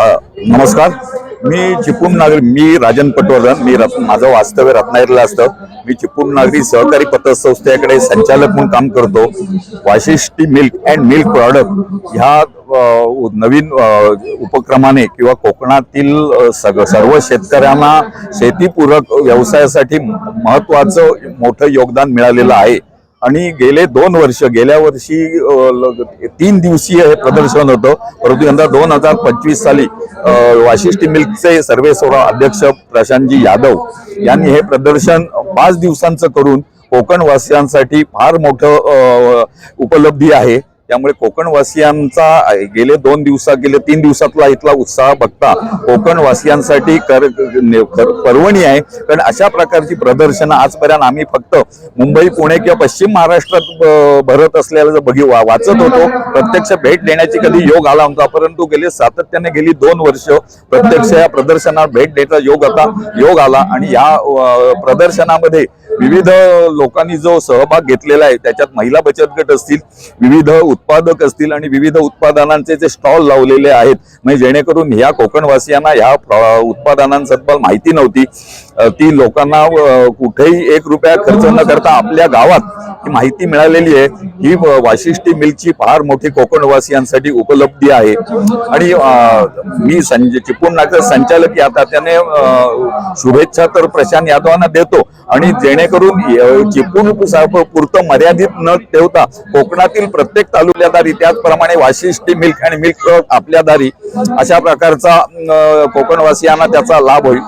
नमस्कार. मी चिपळूण नागरी मी राजन पटवर्धन. मी रत्न माझं वास्तव्य रत्नागिरीला असतं. मी चिपळूण नागरी सहकारी पतसंस्थेकडे संचालक म्हणून काम करतो. Vashishthi milk and milk product ह्या नवीन उपक्रमाने किंवा कोकणातील सग सर्व शेतकऱ्यांना शेतीपूरक व्यवसायासाठी महत्त्वाचं मोठं योगदान मिळालेलं आहे. आणि गेले दोन वर्ष गेल्या वर्षी तीन दिवसीय हे प्रदर्शन होतं. परंतु यंदा दोन हजार पंचवीस साली वाशिष्ठी मिल्कचे सर्वेसर्वा अध्यक्ष प्रशांतजी यादव यांनी हे प्रदर्शन पाच दिवसांचं करून कोकणवासियांसाठी फार मोठं उपलब्धी आहे. त्यामुळे कोकणवासियांचा गेले दोन दिवसात गेले तीन दिवसातला इथला उत्साह बघता कोकणवासियांसाठी कर कर- पर्वणी आहे. कारण अशा प्रकारची प्रदर्शनं आजपर्यंत आम्ही फक्त मुंबई पुणे किंवा पश्चिम महाराष्ट्रात भरत असलेलं जर बघी वा- वाचत होतो. प्रत्यक्ष भेट देण्याची कधी योग आला होता परंतु गेले सातत्याने गेली दोन वर्ष प्रत्यक्ष या प्रदर्शनात भेट देता योग आता योग आला. आणि या प्रदर्शनामध्ये विविध लोकांनी जो सहभाग घेतलेला आहे त्याच्यात महिला बचत गट असतील विविध उत्पादक असतील आणि विविध उत्पादनांचे जे स्टॉल लावलेले आहेत म्हणजे जेणेकरून ह्या कोकणवासियांना ह्या प्र- माहिती नव्हती. ती लोकांना कुठेही एक रुपया खर्च न करता आपल्या गावात ही माहिती मिळालेली आहे. ही वाशिष्ठी मिलची फार मोठी कोकणवासियांसाठी उपलब्धी आहे. आणि मी संजय चिपळूण नागरिक संचालक या त्याने शुभेच्छा तर प्रशांत यादवांना देतो. आणि जेणेकरून अ, चिपळूण पुरतं मर्यादित न ठेवता कोकणातील प्रत्येक तालुक्यादारी त्याचप्रमाणे वाशिष्ठी मिल्क आणि मिल्क आपल्या दारी अशा प्रकारचा कोकणवासियांना त्याचा लाभ होईल.